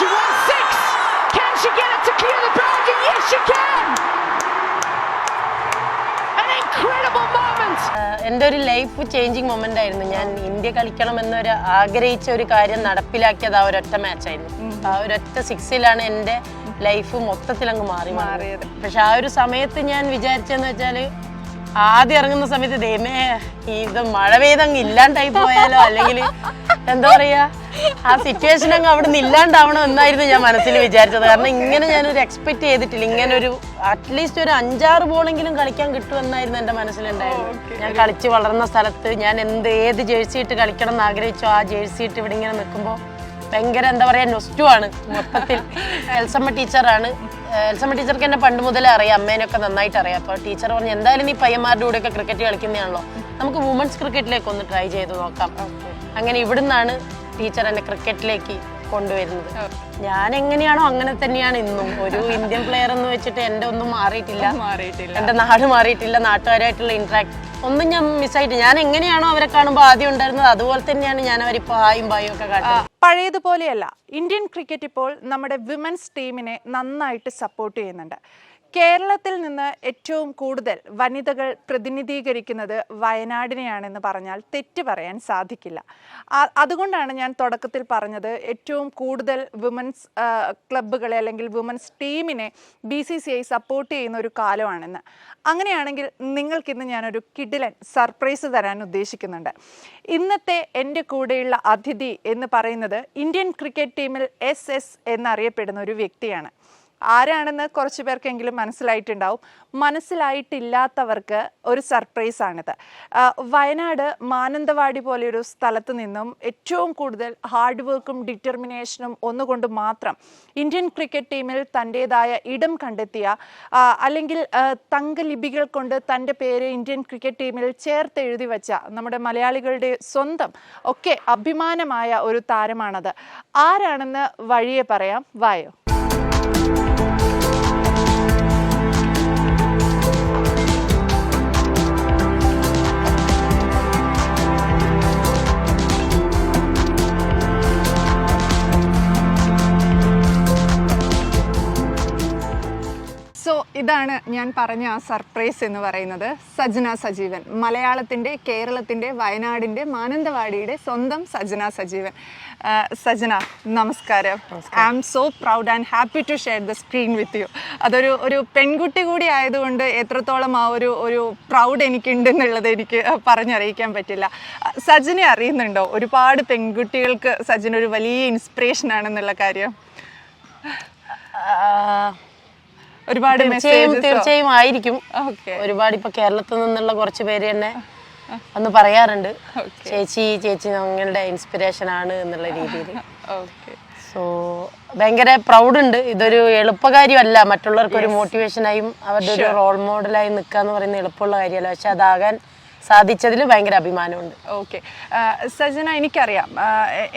She won six. Can she get it to clear the target? Yes, she can. An incredible moment. എന്റെ ഒരു life changing moment ആയിരുന്നു ഞാൻ India കളിക്കണം എന്നൊരു ആഗ്രഹിച്ച ഒരു കാര്യം നടപ്പിലാക്കിയത് ആ ഒരൊറ്റ മാച്ചായിരുന്നു ആ ഒരൊറ്റ സിക്സിലാണ് എന്റെ ലൈഫ് മൊത്തത്തിൽ അങ്ങ് മാറി മാറിയത് പക്ഷെ ആ ഒരു സമയത്ത് ഞാൻ വിചാരിച്ചെന്ന് വെച്ചാൽ ആദ്യം ഇറങ്ങുന്ന സമയത്ത് ദൈവമേ ഇത് മഴ പെയ്തങ്ങ് ഇല്ലാണ്ടായി പോയാലോ അല്ലെങ്കിൽ എന്താ പറയാ ആ സിറ്റുവേഷൻ അങ്ങ് അവിടെ നിന്ന് ഇല്ലാണ്ടാവണം എന്നായിരുന്നു ഞാൻ മനസ്സിൽ വിചാരിച്ചത്. കാരണം ഇങ്ങനെ ഞാനൊരു എക്സ്പെക്ട് ചെയ്തിട്ടില്ല. ഇങ്ങനെ ഒരു അറ്റ്ലീസ്റ്റ് ഒരു അഞ്ചാറ് ബോളെങ്കിലും കളിക്കാൻ കിട്ടുമെന്നായിരുന്നു എന്റെ മനസ്സിലുണ്ടായിരുന്നു ഞാൻ കളിച്ച് വളർന്ന സ്ഥലത്ത് ഞാൻ എന്ത് ഏത് ജേഴ്സി ഇട്ട് കളിക്കണം എന്ന് ആഗ്രഹിച്ചോ ആ ജേഴ്സി ഇട്ട് ഇവിടെ ഇങ്ങനെ നിൽക്കുമ്പോൾ ഭയങ്കര എന്താ പറയാ നൊസ്റ്റു ആണ് മൊത്തത്തിൽ. എൽസമ്മ ടീച്ചറാണ് എൽസമ്മ ടീച്ചർക്ക് എന്നെ പണ്ട് മുതലേ അറിയാം. അമ്മേനൊക്കെ നന്നായിട്ട് അറിയാം. അപ്പോൾ ടീച്ചർ പറഞ്ഞു എന്തായാലും നീ പയ്യന്മാരുടെ കൂടെയൊക്കെ ക്രിക്കറ്റ് കളിക്കുന്നതാണല്ലോ. നമുക്ക് വുമൻസ് ക്രിക്കറ്റിലേക്ക് ഒന്ന് ട്രൈ ചെയ്ത് നോക്കാം. അങ്ങനെ ഇവിടുന്നാണ് ടീച്ചർ എന്നെ ക്രിക്കറ്റിലേക്ക് കൊണ്ടുവരുന്നത്. ഞാൻ എങ്ങനെയാണോ അങ്ങനെ തന്നെയാണ് ഇന്നും. ഒരു ഇന്ത്യൻ പ്ലെയർ എന്ന് വെച്ചിട്ട് എന്റെ ഒന്നും മാറിയിട്ടില്ല. മാറിയിട്ടില്ല. എന്റെ നാട് മാറിയിട്ടില്ല നാട്ടുകാരായിട്ടുള്ള ഇന്ററാക്ട് ഒന്നും ഞാൻ മിസ്സായിട്ട് ഞാൻ എങ്ങനെയാണോ അവരെ കാണുമ്പോൾ ആദ്യം ഉണ്ടായിരുന്നത്? അതുപോലെ തന്നെയാണ് ഞാൻ അവരിപ്പോൾ ഹായും ബായും ഒക്കെ കാട്ടുന്നത്. പഴയതുപോലെയല്ല. ഇന്ത്യൻ ക്രിക്കറ്റ് ഇപ്പോൾ നമ്മുടെ വിമൻസ് ടീമിനെ നന്നായിട്ട് സപ്പോർട്ട് ചെയ്യുന്നുണ്ട്. കേരളത്തിൽ നിന്ന് ഏറ്റവും കൂടുതൽ വനിതകൾ പ്രതിനിധീകരിക്കുന്നത് വയനാടിനെയാണെന്ന് പറഞ്ഞാൽ തെറ്റ് പറയാൻ സാധിക്കില്ല. അതുകൊണ്ടാണ് ഞാൻ തുടക്കത്തിൽ പറഞ്ഞത് ഏറ്റവും കൂടുതൽ വിമൻസ് ക്ലബ്ബുകളെ അല്ലെങ്കിൽ വിമൻസ് ടീമിനെ B C C I support ചെയ്യുന്ന ഒരു കാലമാണെന്ന്. അങ്ങനെയാണെങ്കിൽ നിങ്ങൾക്കിന്ന് ഞാനൊരു കിഡിലൻ സർപ്രൈസ് തരാൻ ഉദ്ദേശിക്കുന്നുണ്ട്. ഇന്നത്തെ എന്റെ കൂടെയുള്ള അതിഥി എന്ന് പറയുന്നത് ഇന്ത്യൻ ക്രിക്കറ്റ് ടീമിൽ എസ് എസ് എന്നറിയപ്പെടുന്ന ഒരു വ്യക്തിയാണ്. ആരാണെന്ന് കുറച്ച് പേർക്കെങ്കിലും മനസ്സിലായിട്ടുണ്ടാവും. മനസ്സിലായിട്ടില്ലാത്തവർക്ക് ഒരു സർപ്രൈസ് ആണിത്. വയനാട് മാനന്തവാടി പോലെയൊരു സ്ഥലത്ത് നിന്നും ഏറ്റവും കൂടുതൽ ഹാർഡ് വർക്കും ഡിറ്റർമിനേഷനും ഒന്നുകൊണ്ട് മാത്രം ഇന്ത്യൻ ക്രിക്കറ്റ് ടീമിൽ തന്റെതായ ഇടം കണ്ടെത്തിയ അല്ലെങ്കിൽ തങ്കലിപികൾ കൊണ്ട് തന്റെ പേര് ഇന്ത്യൻ ക്രിക്കറ്റ് ടീമിൽ ചേർത്ത് എഴുതി വച്ച നമ്മുടെ മലയാളികളുടെ സ്വന്തം ഒക്കെ അഭിമാനമായ ഒരു താരമാണത്. ആരാണെന്ന് വഴിയെ പറയാം. വായോ. സോ ഇതാണ് ഞാൻ പറഞ്ഞ ആ സർപ്രൈസ് എന്ന് പറയുന്നത് സജന സജീവൻ. മലയാളത്തിന്റെ കേരളത്തിന്റെ വയനാടിന്റെ മാനന്തവാടിയുടെ സ്വന്തം സജന സജീവൻ. സജന നമസ്കാരം. I am so proud and happy to share the screen with you അതൊരു ഒരു പെൺകുട്ടി കൂടി ആയതുകൊണ്ട് എത്രത്തോളം ആ ഒരു ഒരു പ്രൗഡ് എനിക്കുണ്ടെന്നുള്ളത് എനിക്ക് പറഞ്ഞറിയിക്കാൻ പറ്റില്ല. സജനെ അറിയുന്നുണ്ടോ? ഒരുപാട് പെൺകുട്ടികൾക്ക് സജന ഒരു വലിയ ഇൻസ്പിറേഷൻ ആണെന്നുള്ള കാര്യം. ഒരുപാട് തീർച്ചയായും തീർച്ചയായും ആയിരിക്കും. ഒരുപാട് ഇപ്പൊ കേരളത്തിൽ നിന്നുള്ള കുറച്ച് പേര് തന്നെ അന്ന് പറയാറുണ്ട്. ചേച്ചി ചേച്ചി ഞങ്ങളുടെ ഇൻസ്പിറേഷൻ ആണ് എന്നുള്ള രീതിയിൽ. സോ ഭയങ്കര പ്രൗഡ് ഉണ്ട്. ഇതൊരു എളുപ്പകാര്യമല്ല. മറ്റുള്ളവർക്ക് ഒരു മോട്ടിവേഷനായും അവരുടെ ഒരു റോൾ മോഡലായി നിൽക്കുക എന്ന് പറയുന്നത് എളുപ്പമുള്ള കാര്യമല്ല. പക്ഷെ അതാകാൻ സാധിച്ചതിൽ ഭയങ്കര അഭിമാനമുണ്ട്. ഓക്കെ. സജന എനിക്കറിയാം.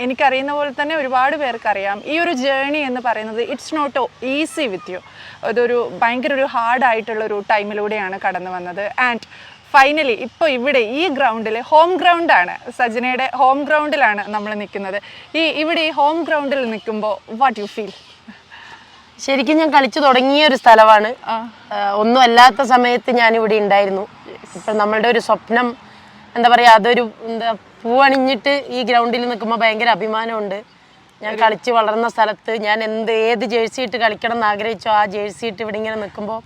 എനിക്കറിയുന്ന പോലെ തന്നെ ഒരുപാട് പേർക്കറിയാം. ഈ ഒരു ജേണി എന്ന് പറയുന്നത് it's not easy with you അതൊരു ഭയങ്കര ഒരു ഹാർഡ് ആയിട്ടുള്ള ഒരു ടൈമിലൂടെയാണ് കടന്നു വന്നത്. ആൻഡ് ഫൈനലി ഇപ്പോൾ ഇവിടെ ഈ ഗ്രൗണ്ടിൽ ഹോം ഗ്രൗണ്ടാണ് സജനയുടെ ഹോം ഗ്രൗണ്ടിലാണ് നമ്മൾ നിൽക്കുന്നത്. ഈ ഇവിടെ ഈ ഹോം ഗ്രൗണ്ടിൽ നിൽക്കുമ്പോൾ വാട്ട് യു ഫീൽ ശരിക്കും ഞാൻ കളിച്ചു തുടങ്ങിയ ഒരു സ്ഥലമാണ്. ഒന്നും അല്ലാത്ത സമയത്ത് ഞാൻ ഇവിടെ ഉണ്ടായിരുന്നു. ഇപ്പൊ നമ്മളുടെ ഒരു സ്വപ്നം എന്താ പറയാ അതൊരു എന്താ പൂവണിഞ്ഞിട്ട് ഈ ഗ്രൗണ്ടിൽ നിൽക്കുമ്പോൾ ഭയങ്കര അഭിമാനമുണ്ട്. ഞാൻ കളിച്ച് വളർന്ന സ്ഥലത്ത് ഞാൻ എന്ത് ഏത് ജേഴ്സി ഇട്ട് കളിക്കണം എന്ന് ആഗ്രഹിച്ചോ ആ ജേഴ്സി ഇട്ട് ഇവിടെ ഇങ്ങനെ നിൽക്കുമ്പോൾ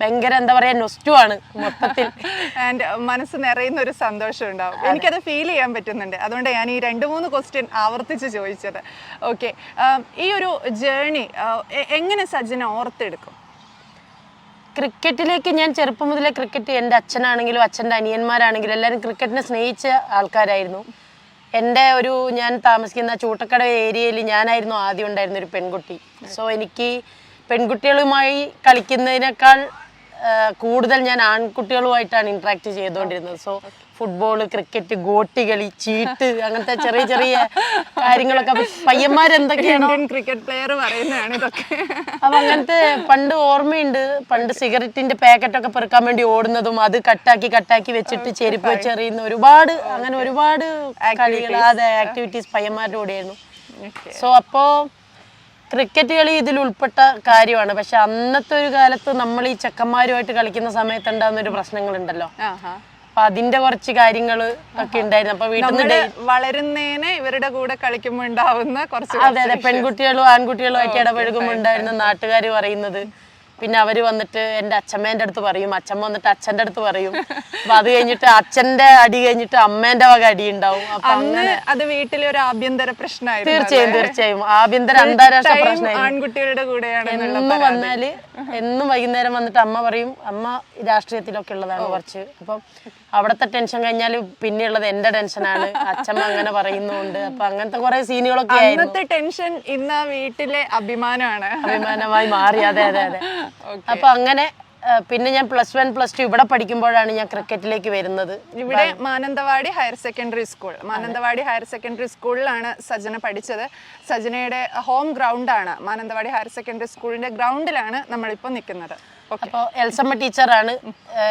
ഭയങ്കര എന്താ പറയാ നൊസ്റ്റു ആണ് മൊത്തത്തിൽ. ആൻഡ് മനസ്സ് നിറയുന്ന ഒരു സന്തോഷം ഉണ്ടാവും. എനിക്കത് ഫീൽ ചെയ്യാൻ പറ്റുന്നുണ്ട്. അതുകൊണ്ട് ഞാൻ ഈ രണ്ട് മൂന്ന് ക്വസ്റ്റ്യൻ ആവർത്തിച്ച് ചോദിച്ചത്. ഓക്കെ ഈ ഒരു ജേണി എങ്ങനെ സജ്ജന ഓർത്തെടുക്കും? ക്രിക്കറ്റിലേക്ക് ഞാൻ ചെറുപ്പം മുതലേ ക്രിക്കറ്റ് എന്റെ അച്ഛനാണെങ്കിലും അച്ഛന്റെ അനിയന്മാരാണെങ്കിലും എല്ലാവരും ക്രിക്കറ്റിനെ സ്നേഹിച്ച ആൾക്കാരായിരുന്നു. എന്റെ ഒരു ഞാൻ താമസിക്കുന്ന ചൂട്ടക്കട ഏരിയയിൽ ഞാനായിരുന്നു ആദ്യം ഉണ്ടായിരുന്ന ഒരു പെൺകുട്ടി. സോ എനിക്ക് പെൺകുട്ടികളുമായി കളിക്കുന്നതിനേക്കാൾ കൂടുതൽ ഞാൻ ആൺകുട്ടികളുമായിട്ടാണ് ഇന്ററാക്ട് ചെയ്തുകൊണ്ടിരുന്നത്. സോ ഫുട്ബോൾ ക്രിക്കറ്റ് ഗോട്ടികളി ചീട്ട് അങ്ങനത്തെ ചെറിയ ചെറിയ കാര്യങ്ങളൊക്കെ. പയ്യന്മാരെന്തൊക്കെയാണോ ക്രിക്കറ്റ് പ്ലെയർ പറയുന്നതാണ് ഇതൊക്കെ. അപ്പൊ അങ്ങനത്തെ പണ്ട് ഓർമ്മയുണ്ട്. പണ്ട് സിഗരറ്റിന്റെ പാക്കറ്റ് ഒക്കെ പെറുക്കാൻ വേണ്ടി ഓടുന്നതും അത് കട്ടാക്കി കട്ടാക്കി വെച്ചിട്ട് ചെരുപ്പ് വെച്ച് എറിയുന്ന ഒരുപാട് അങ്ങനെ ഒരുപാട് കളികൾ അതെ ആക്ടിവിറ്റീസ് പയ്യന്മാരുടെ കൂടെയായിരുന്നു. സോ അപ്പോ ക്രിക്കറ്റ് കളി ഇതിൽ ഉൾപ്പെട്ട കാര്യമാണ്. പക്ഷെ അന്നത്തെ ഒരു കാലത്ത് നമ്മൾ ഈ ചെക്കന്മാരുമായിട്ട് കളിക്കുന്ന സമയത്ത് ഉണ്ടാകുന്ന ഒരു പ്രശ്നങ്ങളുണ്ടല്ലോ. അപ്പൊ അതിന്റെ കുറച്ച് കാര്യങ്ങൾ ഒക്കെ ഉണ്ടായിരുന്നു. അപ്പൊ വീട്ടിൽ നിന്ന് വളരുന്നേനെ ഇവരുടെ കൂടെ കളിക്കുമ്പോൾ ഉണ്ടാവുന്ന കുറച്ച് അതെ അതെ. പെൺകുട്ടികളും ആൺകുട്ടികളും ആയിട്ട് ഇടപഴകുമ്പോൾ ഉണ്ടായിരുന്ന നാട്ടുകാർ പറയുന്നത് പിന്നെ അവർ വന്നിട്ട് എന്റെ അച്ഛമ്മേന്റെ അടുത്ത് പറയും. അച്ഛമ്മ വന്നിട്ട് അച്ഛന്റെ അടുത്ത് പറയും. അപ്പൊ അത് കഴിഞ്ഞിട്ട് അച്ഛന്റെ അടി കഴിഞ്ഞിട്ട് അമ്മേന്റെ വക അടി ഉണ്ടാവും. അപ്പൊ അന്ന് അത് വീട്ടിലെ ഒരു ആഭ്യന്തര പ്രശ്നമായിരുന്നു തീർച്ചയായും തീർച്ചയായും. ആഭ്യന്തര അന്താരാഷ്ട്ര പ്രശ്നമായി ആൺകുട്ടികളുടെ കൂടെയാണ് എന്നും വന്നാൽ എന്നും വൈകുന്നേരം വന്നിട്ട് അമ്മ പറയും അമ്മ രാഷ്ട്രീയത്തിലൊക്കെ ഉള്ളതാണ് കുറച്ച്. അപ്പം അവിടുത്തെ ടെൻഷൻ കഴിഞ്ഞാൽ പിന്നെയുള്ളത് എന്റെ ടെൻഷനാണ്. അച്ഛമ്മ അങ്ങനെ പറയുന്നുണ്ട്. അപ്പൊ അങ്ങനത്തെ കുറെ സീനുകളൊക്കെ അന്നത്തെ ടെൻഷൻ ഇന്ന് വീട്ടിലെ അഭിമാനമാണ്. അഭിമാനമായി മാറി. അതെ അതെ അതെ. അപ്പൊ അങ്ങനെ പിന്നെ ഞാൻ പ്ലസ് വൺ പ്ലസ് ടു ഇവിടെ പഠിക്കുമ്പോഴാണ് ഞാൻ ക്രിക്കറ്റിലേക്ക് വരുന്നത്. ഇവിടെ Mananthavady higher secondary school. Mananthavady higher secondary സ്കൂളിലാണ് സജന പഠിച്ചത്. സജനയുടെ ഹോം ഗ്രൗണ്ടാണ് മാനന്തവാടി ഹയർ സെക്കൻഡറി സ്കൂളിന്റെ ഗ്രൗണ്ടിലാണ് നമ്മളിപ്പോൾ നിൽക്കുന്നത്. അപ്പോൾ എൽസമ്മ ടീച്ചറാണ്.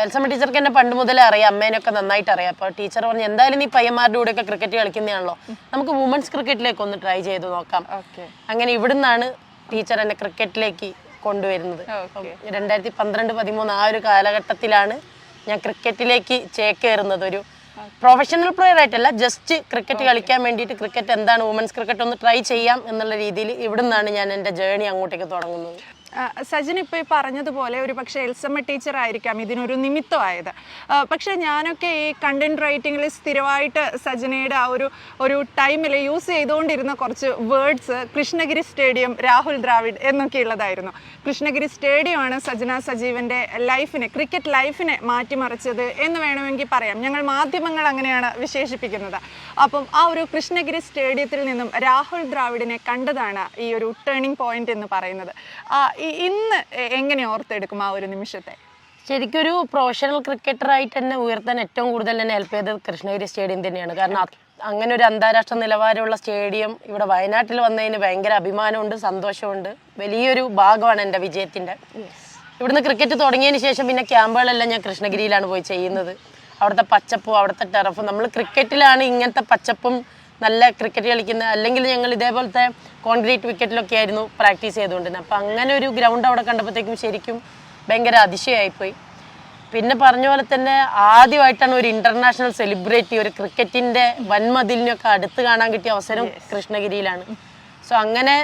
എൽസമ്മ ടീച്ചർക്ക് എന്നെ പണ്ട് മുതലേ അറിയാം അമ്മേനൊക്കെ നന്നായിട്ട് അറിയാം അപ്പോൾ ടീച്ചർ പറഞ്ഞു എന്തായാലും നീ പയ്യന്മാരുടെ കൂടെയൊക്കെ ക്രിക്കറ്റ് കളിക്കുന്നതാണല്ലോ. നമുക്ക് വുമൻസ് ക്രിക്കറ്റിലേക്ക് ഒന്ന് ട്രൈ ചെയ്ത് നോക്കാം. ഓക്കെ അങ്ങനെ ഇവിടുന്നാണ് ടീച്ചർ എന്നെ ക്രിക്കറ്റിലേക്ക് കൊണ്ടുവരുന്നത്. രണ്ടായിരത്തി പന്ത്രണ്ട് പതിമൂന്ന് ആ ഒരു കാലഘട്ടത്തിലാണ് ഞാൻ ക്രിക്കറ്റിലേക്ക് ചേക്കേറുന്നത്. ഒരു പ്രൊഫഷണൽ പ്ലെയർ ആയിട്ടല്ല ജസ്റ്റ് ക്രിക്കറ്റ് കളിക്കാൻ വേണ്ടിയിട്ട് ക്രിക്കറ്റ് എന്താണ് വുമൻസ് ക്രിക്കറ്റ് ഒന്ന് ട്രൈ ചെയ്യാം എന്നുള്ള രീതിയിൽ ഇവിടുന്നാണ് ഞാൻ എന്റെ ജേണി അങ്ങോട്ടേക്ക് തുടങ്ങുന്നത്. സജിൻ ഇപ്പോൾ ഈ പറഞ്ഞതുപോലെ ഒരു പക്ഷേ എൽസമ്മ ടീച്ചർ ആയിരിക്കാം ഇതിനൊരു നിമിത്തമായത്. പക്ഷേ ഞാനൊക്കെ ഈ കണ്ടന്റ് റൈറ്റിങ്ങിൽ സ്ഥിരമായിട്ട് സജിനയുടെ ആ ഒരു ഒരു ടൈമിൽ യൂസ് ചെയ്തുകൊണ്ടിരുന്ന കുറച്ച് വേർഡ്സ് കൃഷ്ണഗിരി സ്റ്റേഡിയം രാഹുൽ ദ്രാവിഡ് എന്നൊക്കെയുള്ളതായിരുന്നു. കൃഷ്ണഗിരി സ്റ്റേഡിയമാണ് സജന സജീവന്റെ ലൈഫിനെ ക്രിക്കറ്റ് ലൈഫിനെ മാറ്റിമറിച്ചത് എന്ന് വേണമെങ്കിൽ പറയാം. ഞങ്ങൾ മാധ്യമങ്ങൾ അങ്ങനെയാണ് വിശേഷിപ്പിക്കുന്നത്. അപ്പം ആ ഒരു കൃഷ്ണഗിരി സ്റ്റേഡിയത്തിൽ നിന്നും രാഹുൽ ദ്രാവിഡിനെ കണ്ടതാണ് ഈ ഒരു ടേണിംഗ് പോയിന്റ് എന്ന് പറയുന്നത്. ഈ- ഇന്ന് എങ്ങനെ ഓർത്തെടുക്കും ആ ഒരു നിമിഷത്തെ? ശരിക്കും ഒരു പ്രൊഫഷണൽ ക്രിക്കറ്ററായിട്ട് തന്നെ ഉയർത്താൻ ഏറ്റവും കൂടുതൽ എന്നെ ഹെൽപ്പ് ചെയ്തത് കൃഷ്ണഗിരി സ്റ്റേഡിയം തന്നെയാണ്. കാരണം അങ്ങനെ ഒരു അന്താരാഷ്ട്ര നിലവാരമുള്ള സ്റ്റേഡിയം ഇവിടെ വയനാട്ടിൽ വന്നതിന് ഭയങ്കര അഭിമാനമുണ്ട് സന്തോഷമുണ്ട്. വലിയൊരു ഭാഗമാണ് എന്റെ വിജയത്തിന്റെ. ഇവിടുന്ന് ക്രിക്കറ്റ് തുടങ്ങിയതിന് ശേഷം പിന്നെ ക്യാമ്പുകളെല്ലാം ഞാൻ കൃഷ്ണഗിരിയിലാണ് പോയി ചെയ്യുന്നത്. അവിടുത്തെ പച്ചപ്പും അവിടുത്തെ ടെറഫും നമ്മൾ ക്രിക്കറ്റിലാണ് ഇങ്ങനത്തെ പച്ചപ്പും നല്ല ക്രിക്കറ്റ് കളിക്കുന്ന അല്ലെങ്കിൽ ഞങ്ങൾ ഇതേപോലത്തെ കോൺക്രീറ്റ് വിക്കറ്റിലൊക്കെ ആയിരുന്നു പ്രാക്ടീസ് ചെയ്തുകൊണ്ടിരുന്നത്. അപ്പം അങ്ങനെ ഒരു ഗ്രൗണ്ട് അവിടെ കണ്ടപ്പോഴത്തേക്കും ശരിക്കും ഭയങ്കര അതിശയമായിപ്പോയി. പിന്നെ പറഞ്ഞ പോലെ തന്നെ ആദ്യമായിട്ടാണ് ഒരു ഇന്റർനാഷണൽ സെലിബ്രിറ്റി ഒരു ക്രിക്കറ്റിന്റെ വൻമതിലിനൊക്കെ അടുത്ത് കാണാൻ കിട്ടിയ അവസരം കൃഷ്ണഗിരിയിലാണ്. സോ അങ്ങനെ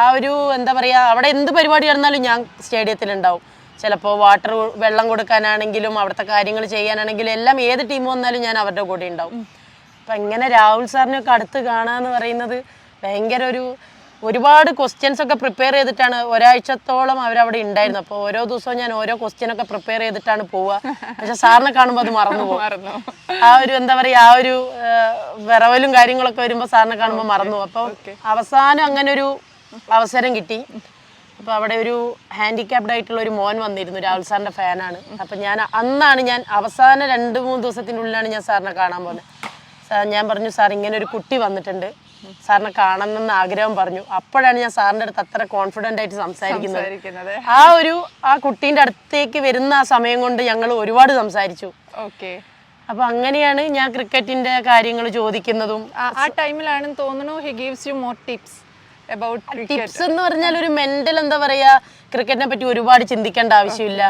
ആ ഒരു എന്താ പറയുക അവിടെ എന്ത് പരിപാടി നടന്നാലും ഞാൻ സ്റ്റേഡിയത്തിൽ ഉണ്ടാവും ചിലപ്പോൾ വാട്ടർ വെള്ളം കൊടുക്കാനാണെങ്കിലും അവിടുത്തെ കാര്യങ്ങൾ ചെയ്യാനാണെങ്കിലും എല്ലാം ഏത് ടീം വന്നാലും ഞാൻ അവരുടെ കൂടെ ഉണ്ടാവും. അപ്പം ഇങ്ങനെ രാഹുൽ സാറിനൊക്കെ അടുത്ത് കാണാന്ന് പറയുന്നത് ഭയങ്കര ഒരു ഒരുപാട് ക്വസ്റ്റ്യൻസ് ഒക്കെ പ്രിപ്പയർ ചെയ്തിട്ടാണ്. ഒരാഴ്ചത്തോളം അവരവിടെ ഉണ്ടായിരുന്നു. അപ്പോൾ ഓരോ ദിവസവും ഞാൻ ഓരോ ക്വസ്റ്റ്യൻ ഒക്കെ പ്രിപ്പയർ ചെയ്തിട്ടാണ് പോവുക. പക്ഷെ സാറിനെ കാണുമ്പോൾ അത് മറന്നു പോകും. ആ ഒരു എന്താ പറയുക ആ ഒരു വിറവലും കാര്യങ്ങളൊക്കെ വരുമ്പോൾ സാറിനെ കാണുമ്പോൾ മറന്നു അപ്പോൾ അവസാനം അങ്ങനെ ഒരു അവസരം കിട്ടി. അപ്പോൾ അവിടെ ഒരു ഹാൻഡിക്യാപ്ഡ് ആയിട്ടുള്ള ഒരു മോൻ വന്നിരുന്നു. രാഹുൽ സാറിന്റെ ഫാനാണ് അപ്പം ഞാൻ അന്നാണ് ഞാൻ അവസാന രണ്ട് മൂന്ന് ദിവസത്തിനുള്ളിലാണ് ഞാൻ സാറിനെ കാണാൻ പോകുന്നത് ഞാൻ പറഞ്ഞു സാർ ഇങ്ങനെ ഒരു കുട്ടി വന്നിട്ടുണ്ട്. സാറിനെ കാണണമെന്ന് ആഗ്രഹം പറഞ്ഞു. അപ്പോഴാണ് ഞാൻ സാറിന്റെ അടുത്ത് അത്ര കോൺഫിഡന്റ് ആയിട്ട് സംസാരിക്കുന്നത്. ആ ഒരു ആ കുട്ടീന്റെ അടുത്തേക്ക് വരുന്ന ആ സമയം കൊണ്ട് ഞങ്ങൾ ഒരുപാട് സംസാരിച്ചു. ഓക്കെ. അപ്പൊ അങ്ങനെയാണ് ഞാൻ ക്രിക്കറ്റിന്റെ കാര്യങ്ങൾ ചോദിക്കുന്നതും. ആ ടൈമിലാണെന്ന് തോന്നുന്നു he gives you more tips tips എന്ന് പറഞ്ഞാൽ ഒരു മെന്റൽ എന്താ പറയാ ക്രിക്കറ്റിനെ പറ്റി ഒരുപാട് ചിന്തിക്കേണ്ട ആവശ്യമില്ല.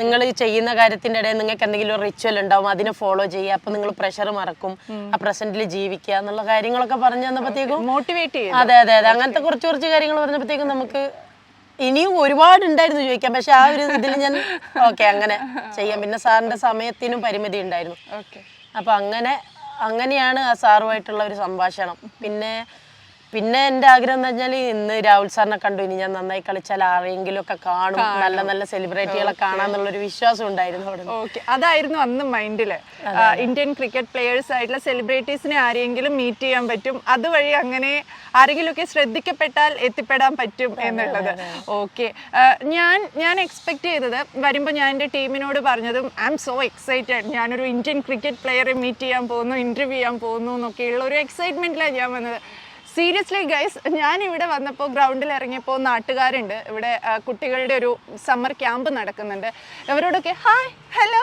നിങ്ങൾ ചെയ്യുന്ന കാര്യത്തിന്റെ ഇടയിൽ നിങ്ങൾക്ക് എന്തെങ്കിലും ഒരു റിച്വൽ ഉണ്ടാവും അതിനെ ഫോളോ ചെയ്യുക. അപ്പൊ നിങ്ങൾ പ്രഷർ മറക്കും. ആ പ്രസന്റിൽ ജീവിക്കുക എന്നുള്ള കാര്യങ്ങളൊക്കെ പറഞ്ഞു തന്നപ്പോഴത്തേക്കും മോട്ടിവേറ്റ് ചെയ്യും അതെ അതെ അതെ. അങ്ങനത്തെ കുറച്ച് കുറച്ച് കാര്യങ്ങൾ പറഞ്ഞപ്പോഴത്തേക്കും നമുക്ക് ഇനിയും ഒരുപാട് ഉണ്ടായിരുന്നു ചോദിക്കാം പക്ഷെ ആ ഒരു ഇതിൽ ഞാൻ ഓക്കെ അങ്ങനെ ചെയ്യാം. പിന്നെ സാറിന്റെ സമയത്തിനും പരിമിതി ഉണ്ടായിരുന്നു. അപ്പൊ അങ്ങനെ അങ്ങനെയാണ് ആ സാറുമായിട്ടുള്ള ഒരു സംഭാഷണം. പിന്നെ പിന്നെ എന്റെ ആഗ്രഹം എന്ന് വെച്ചാൽ ഇന്ന് രാഹുൽ സാറിനെ കണ്ടു. ഇനി ഞാൻ നന്നായി കളിച്ചാൽ ആരെങ്കിലും ഒക്കെ കാണും. നല്ല നല്ല സെലിബ്രിറ്റികളെ കാണാന്നുള്ളൊരു വിശ്വാസം ഉണ്ടായിരുന്നു ഓക്കെ അതായിരുന്നു അന്ന് മൈൻഡിൽ. ഇന്ത്യൻ ക്രിക്കറ്റ് പ്ലേയേഴ്സ് ആയിട്ടുള്ള സെലിബ്രിറ്റീസിനെ ആരെങ്കിലും മീറ്റ് ചെയ്യാൻ പറ്റും. അതുവഴി അങ്ങനെ ആരെങ്കിലുമൊക്കെ ശ്രദ്ധിക്കപ്പെട്ടാൽ എത്തിപ്പെടാൻ പറ്റും എന്നുള്ളത്. ഓക്കെ ഞാൻ ഞാൻ എക്സ്പെക്ട് ചെയ്തത് വരുമ്പോൾ ഞാൻ എന്റെ ടീമിനോട് പറഞ്ഞതും ഐ എം സോ എക്സൈറ്റഡ് ഞാനൊരു ഇന്ത്യൻ ക്രിക്കറ്റ് പ്ലെയറെ മീറ്റ് ചെയ്യാൻ പോകുന്നു ഇന്റർവ്യൂ ചെയ്യാൻ പോകുന്നു എന്നൊക്കെയുള്ള ഒരു എക്സൈറ്റ്മെന്റിലാണ് ഞാൻ വന്നത്. സീരിയസ്ലി ഗൈസ് ഞാൻ ഇവിടെ വന്നപ്പോൾ ഗ്രൗണ്ടിൽ ഇറങ്ങിയപ്പോൾ നാട്ടുകാരുണ്ട്. ഇവിടെ കുട്ടികളുടെ ഒരു സമ്മർ ക്യാമ്പ് നടക്കുന്നുണ്ട്. അവരോടൊക്കെ hi hello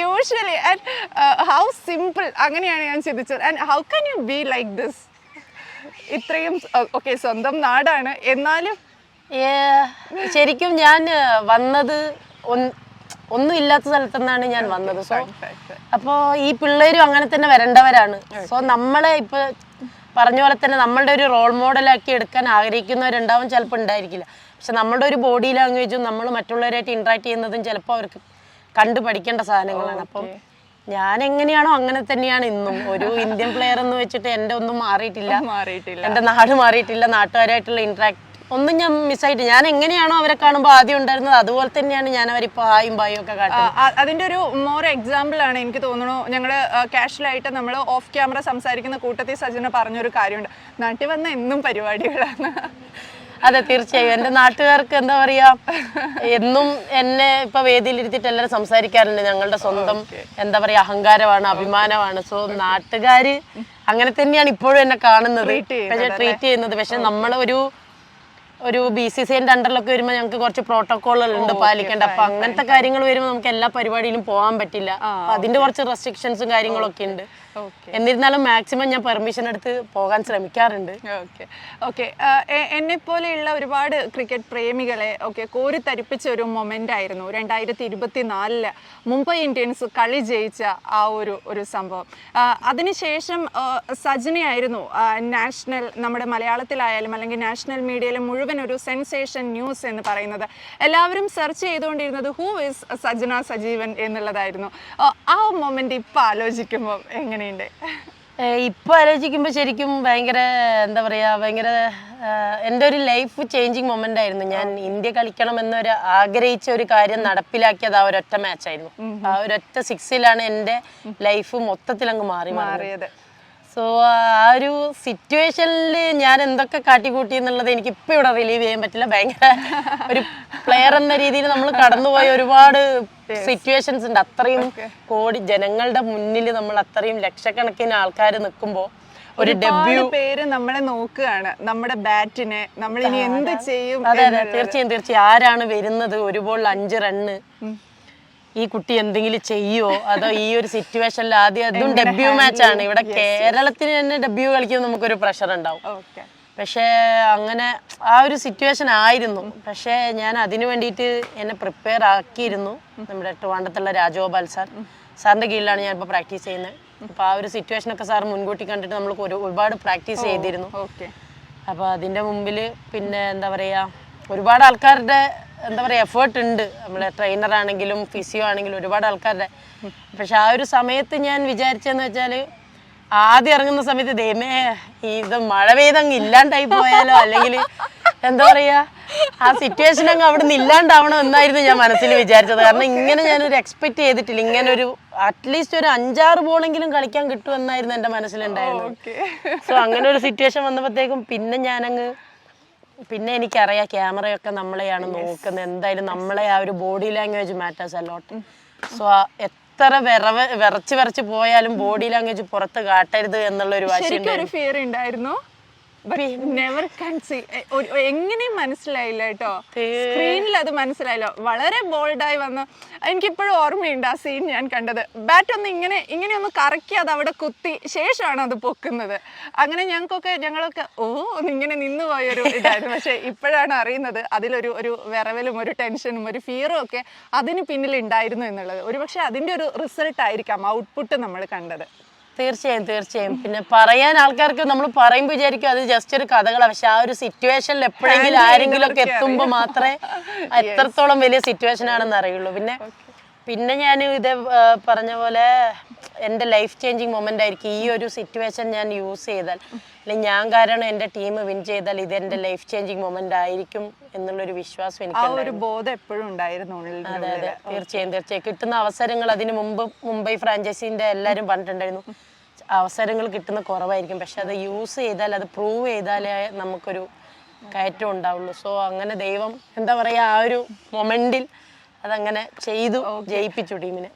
usually and how simple അങ്ങനെയാണ് ഞാൻ ചിന്തിച്ചത്. And how can you be like this ഇത്രയും ഓക്കെ സ്വന്തം നാടാണ്. എന്നാലും ശരിക്കും ഞാൻ വന്നത് ഒന്നും ഇല്ലാത്ത സ്ഥലത്തു നിന്നാണ് ഞാൻ വന്നത്. സോ അപ്പോ ഈ പിള്ളേരും അങ്ങനെ തന്നെ വരേണ്ടവരാണ്. സോ നമ്മളെ ഇപ്പൊ പറഞ്ഞ പോലെ തന്നെ നമ്മളുടെ ഒരു റോൾ മോഡലാക്കി എടുക്കാൻ ആഗ്രഹിക്കുന്നവരുണ്ടാവും ചിലപ്പോൾ ഉണ്ടായിരിക്കില്ല. പക്ഷെ നമ്മളുടെ ഒരു ബോഡി ലാംഗ്വേജും നമ്മൾ മറ്റുള്ളവരായിട്ട് ഇന്ററാക്ട് ചെയ്യുന്നതും ചിലപ്പോൾ അവർക്ക് കണ്ടു പഠിക്കേണ്ട സാധനങ്ങളാണ്. അപ്പം ഞാൻ എങ്ങനെയാണോ അങ്ങനെ തന്നെയാണ് ഇന്നും. ഒരു ഇന്ത്യൻ പ്ലെയർ എന്ന് വെച്ചിട്ട് എന്റെ ഒന്നും മാറിയിട്ടില്ല. മാറിയിട്ടില്ല. എന്റെ നാട് മാറിയിട്ടില്ല. നാട്ടുകാരായിട്ടുള്ള ഇന്ററാക്ട് ഒന്നും ഞാൻ മിസ്സായിട്ട് ഞാൻ എങ്ങനെയാണോ അവരെ കാണുമ്പോൾ ആദ്യം ഉണ്ടായിരുന്നത് അതുപോലെ തന്നെയാണ് ഞാൻ അവരിപ്പോൾ ഹായും ബായും ഒക്കെ കാട്ടുന്നത്. അതിന്റെ ഒരു മോർ എക്സാമ്പിൾ ആണ് എനിക്ക് തോന്നുന്നു. ഞങ്ങൾ കാഷ്വലായിട്ട് നമ്മൾ ഓഫ് ക്യാമറ സംസാരിക്കുന്ന കൂട്ടത്തിൽ സജന പറഞ്ഞൊരു കാര്യമുണ്ട്. നാട്ടിൽ വന്ന എന്നും പരിപാടികളാണ്. അതെ തീർച്ചയായും. എന്റെ നാട്ടുകാർക്ക് എന്താ പറയാ എന്നും എന്നെ ഇപ്പൊ വേദിയിലിരുത്തിയിട്ട് എല്ലാവരും സംസാരിക്കാറുണ്ട്. ഞങ്ങളുടെ സ്വന്തം എന്താ പറയാ അഹങ്കാരമാണ് അഭിമാനമാണ്. സോ നാട്ടുകാര് അങ്ങനെ തന്നെയാണ് ഇപ്പോഴും എന്നെ കാണുന്നത്. ട്രീറ്റ് ചെയ്യുന്നത് പക്ഷെ നമ്മൾ ഒരു ബി സി സി എന്റെ അണ്ടറിലൊക്കെ വരുമ്പോൾ ഞങ്ങൾക്ക് കുറച്ച് പ്രോട്ടോകോളുകൾ ഉണ്ട് പാലിക്കേണ്ട. അപ്പൊ അങ്ങനത്തെ കാര്യങ്ങൾ വരുമ്പോൾ നമുക്ക് എല്ലാ പരിപാടിയിലും പോകാൻ പറ്റില്ല. അതിന്റെ കുറച്ച് റെസ്ട്രിക്ഷൻസും കാര്യങ്ങളൊക്കെ ഉണ്ട്. എന്നിരുന്നാലും മാക്സിമം ഞാൻ പെർമിഷൻ എടുത്ത് പോകാൻ ശ്രമിക്കാറുണ്ട്. ഓക്കെ ഓക്കെ എന്നെ പോലെയുള്ള ഒരുപാട് ക്രിക്കറ്റ് പ്രേമികളെ ഒക്കെ കോരിത്തരിപ്പിച്ച ഒരു മൊമെന്റ് ആയിരുന്നു രണ്ടായിരത്തി ഇരുപത്തി നാലിൽ മുംബൈ ഇന്ത്യൻസ് കളി ജയിച്ച ആ ഒരു ഒരു സംഭവം. അതിനുശേഷം സജിനയായിരുന്നു നാഷണൽ നമ്മുടെ മലയാളത്തിലായാലും അല്ലെങ്കിൽ നാഷണൽ മീഡിയയിൽ മുഴുവൻ ഒരു സെൻസേഷൻ ന്യൂസ് എന്ന് പറയുന്നത്. എല്ലാവരും സെർച്ച് ചെയ്തുകൊണ്ടിരുന്നത് ഹൂ ഇസ് സജന സജീവൻ എന്നുള്ളതായിരുന്നു. ആ, മൊമെന്റ് ഇപ്പൊ ആലോചിക്കുമ്പോൾ എങ്ങനെയുണ്ട് ഏഹ് ഇപ്പൊ ആലോചിക്കുമ്പോ ശരിക്കും ഭയങ്കര എന്താ പറയാ ഭയങ്കര എന്റെ ഒരു ലൈഫ് ചേഞ്ചിങ് മൊമെന്റ് ആയിരുന്നു. ഞാൻ ഇന്ത്യ കളിക്കണം എന്നൊരു ആഗ്രഹിച്ച ഒരു കാര്യം നടപ്പിലാക്കിയത് ആ ഒരൊറ്റ മാച്ചായിരുന്നു ആ ഒരൊറ്റ സിക്സിലാണ് എന്റെ ലൈഫ് മൊത്തത്തിൽ അങ്ങ് മാറി മാറിയത്. സോ ആ ഒരു സിറ്റുവേഷനിൽ ഞാൻ എന്തൊക്കെ കാട്ടിക്കൂട്ടി എന്നുള്ളത് എനിക്ക് ഇപ്പൊ ഇവിടെ റിലീവ് ചെയ്യാൻ പറ്റില്ല. ഭയങ്കര ഒരു പ്ലെയർ എന്ന രീതിയിൽ നമ്മൾ കടന്നുപോയ ഒരുപാട് സിറ്റുവേഷൻസ് ഉണ്ട്. അത്രയും കോടി ജനങ്ങളുടെ മുന്നിൽ നമ്മൾ അത്രയും ലക്ഷക്കണക്കിന് ആൾക്കാർ നിൽക്കുമ്പോൾ ഒരു ഡെബ്യൂ പേര് നമ്മളെ നോക്കുകയാണ്. നമ്മുടെ ബാറ്റിനെ നമ്മൾ ഇനി എന്ത് ചെയ്യും അതെ അതെ. തീർച്ചയായും തീർച്ചയായും. ആരാണ് വരുന്നത്? ഒരു ബോളിൽ അഞ്ച് റണ്ണ് ഈ കുട്ടി എന്തെങ്കിലും ചെയ്യോ? അതോ ഈ ഒരു സിറ്റുവേഷനിൽ ആദ്യം അതും ഡെബ്യൂ മാച്ച് ആണ്. ഇവിടെ കേരളത്തിന് തന്നെ ഡെബ്യൂ കളിക്കുമ്പോൾ നമുക്കൊരു പ്രഷർ ഉണ്ടാവും. പക്ഷേ അങ്ങനെ ആ ഒരു സിറ്റുവേഷൻ ആയിരുന്നു. പക്ഷേ ഞാൻ അതിനു വേണ്ടിയിട്ട് എന്നെ പ്രിപ്പയർ ആക്കിയിരുന്നു. നമ്മുടെ ട്രിവാണ്ടത്തുള്ള രാജഗോപാൽ സാർ. സാറിന്റെ കീഴിലാണ് ഞാൻ ഇപ്പോൾ പ്രാക്ടീസ് ചെയ്യുന്നത്. അപ്പോൾ ആ ഒരു സിറ്റുവേഷൻ ഒക്കെ സാർ മുൻകൂട്ടി കണ്ടിട്ട് നമ്മൾ ഒരുപാട് പ്രാക്ടീസ് ചെയ്തിരുന്നു. ഓക്കെ അപ്പോൾ അതിന്റെ മുമ്പിൽ പിന്നെ എന്താ പറയുക ഒരുപാട് ആൾക്കാരുടെ എന്താ പറയുക എഫേർട്ട് ഉണ്ട്. നമ്മളെ ട്രെയിനർ ആണെങ്കിലും ഫിസിയോ ആണെങ്കിലും ഒരുപാട് ആൾക്കാരുടെ. പക്ഷെ ആ ഒരു സമയത്ത് ഞാൻ വിചാരിച്ചതെന്ന് വെച്ചാൽ ആദ്യം ഇറങ്ങുന്ന സമയത്ത് ദൈമേ ഇത് മഴ പെയ്തങ്ങ് ഇല്ലാണ്ടായി പോയാലോ? അല്ലെങ്കിൽ എന്താ പറയാ ആ സിറ്റുവേഷൻ അങ്ങ് അവിടെ നിന്ന് ഇല്ലാണ്ടാവണം എന്നായിരുന്നു ഞാൻ മനസ്സിൽ വിചാരിച്ചത്. കാരണം ഇങ്ങനെ ഞാനൊരു എക്സ്പെക്ട് ചെയ്തിട്ടില്ല. ഇങ്ങനെ ഒരു അറ്റ്ലീസ്റ്റ് ഒരു അഞ്ചാറ് ബോളെങ്കിലും കളിക്കാൻ കിട്ടുമെന്നായിരുന്നു എന്റെ മനസ്സിലുണ്ടായിരുന്നു സോ അങ്ങനെ ഒരു സിറ്റുവേഷൻ വന്നപ്പോഴത്തേക്കും പിന്നെ ഞാനങ്ങ് പിന്നെ എനിക്കറിയാം ക്യാമറയൊക്കെ നമ്മളെയാണ് നോക്കുന്നത്. എന്തായാലും നമ്മളെ ആ ഒരു body language matters a lot so എത്ര വിറവ് വിറച്ച് വിറച്ച് പോയാലും ബോഡി ലാംഗ്വേജ് പുറത്ത് കാട്ടരുത് എന്നുള്ള ഒരു വാശി ഫിയർ ഉണ്ടായിരുന്നു. നെവർ എങ്ങനെയും മനസ്സിലായില്ല കേട്ടോ. സ്ക്രീനിൽ അത് മനസ്സിലായില്ല. വളരെ ബോൾഡായി വന്ന് എനിക്കിപ്പോഴും ഓർമ്മയുണ്ട് ആ സീൻ ഞാൻ കണ്ടത്. ബാറ്റ് ഒന്ന് ഇങ്ങനെ ഇങ്ങനെ ഒന്ന് കറക്കി അത് അവിടെ കുത്തി ശേഷമാണ് അത് പൊക്കുന്നത്. അങ്ങനെ ഞങ്ങൾക്കൊക്കെ ഞങ്ങളൊക്കെ ഓ ഒന്ന് ഇങ്ങനെ നിന്നു പോയൊരു ഇതായിരുന്നു. പക്ഷെ ഇപ്പോഴാണ് അറിയുന്നത് അതിലൊരു ഒരു വിറവലും ഒരു ടെൻഷനും ഒരു ഫിയറും ഒക്കെ അതിന് പിന്നിൽ ഉണ്ടായിരുന്നു എന്നുള്ളത്. ഒരുപക്ഷെ അതിന്റെ ഒരു റിസൾട്ട് ആയിരിക്കാം ഔട്ട്പുട്ട് നമ്മൾ കണ്ടത്. തീർച്ചയായും തീർച്ചയായും. പിന്നെ പറയാൻ ആൾക്കാർക്ക് നമ്മൾ പറയുമ്പോൾ വിചാരിക്കും അത് ജസ്റ്റ് ഒരു കഥകളാണ് പക്ഷെ ആ ഒരു സിറ്റുവേഷനിൽ എപ്പോഴെങ്കിലും ആരെങ്കിലും ഒക്കെ എത്തുമ്പോൾ മാത്രമേ എത്രത്തോളം വലിയ സിറ്റുവേഷൻ ആണെന്ന് അറിയുള്ളൂ. പിന്നെ പിന്നെ ഞാൻ ഇത് പറഞ്ഞ പോലെ എന്റെ ലൈഫ് ചേഞ്ചിങ് മൊമെന്റ് ആയിരിക്കും ഈ ഒരു സിറ്റുവേഷൻ ഞാൻ യൂസ് ചെയ്താൽ. അല്ലെങ്കിൽ ഞാൻ കാരണം എന്റെ ടീം വിൻ ചെയ്താൽ ഇത് എന്റെ ലൈഫ് ചേഞ്ചിങ് മൊമെന്റ് ആയിരിക്കും എന്നുള്ളൊരു വിശ്വാസം എനിക്ക് ഒരു ബോധം എപ്പോഴും ഉണ്ടായിരുന്നു അതെ അതെ. തീർച്ചയായും തീർച്ചയായും. കിട്ടുന്ന അവസരങ്ങൾ അതിന് മുമ്പ് മുംബൈ ഫ്രാഞ്ചൈസിന്റെ എല്ലാവരും പറഞ്ഞിട്ടുണ്ടായിരുന്നു. അവസരങ്ങൾ കിട്ടുന്ന കുറവായിരിക്കും. പക്ഷെ അത് യൂസ് ചെയ്താൽ അത് പ്രൂവ് ചെയ്താലേ നമുക്കൊരു കയറ്റം ഉണ്ടാവുള്ളൂ. സോ അങ്ങനെ ദൈവം എന്താ പറയാ ആ ഒരു മൊമെന്റിൽ അതങ്ങനെ ചെയ്തു ജയിപ്പിച്ചു ടീമിനെ.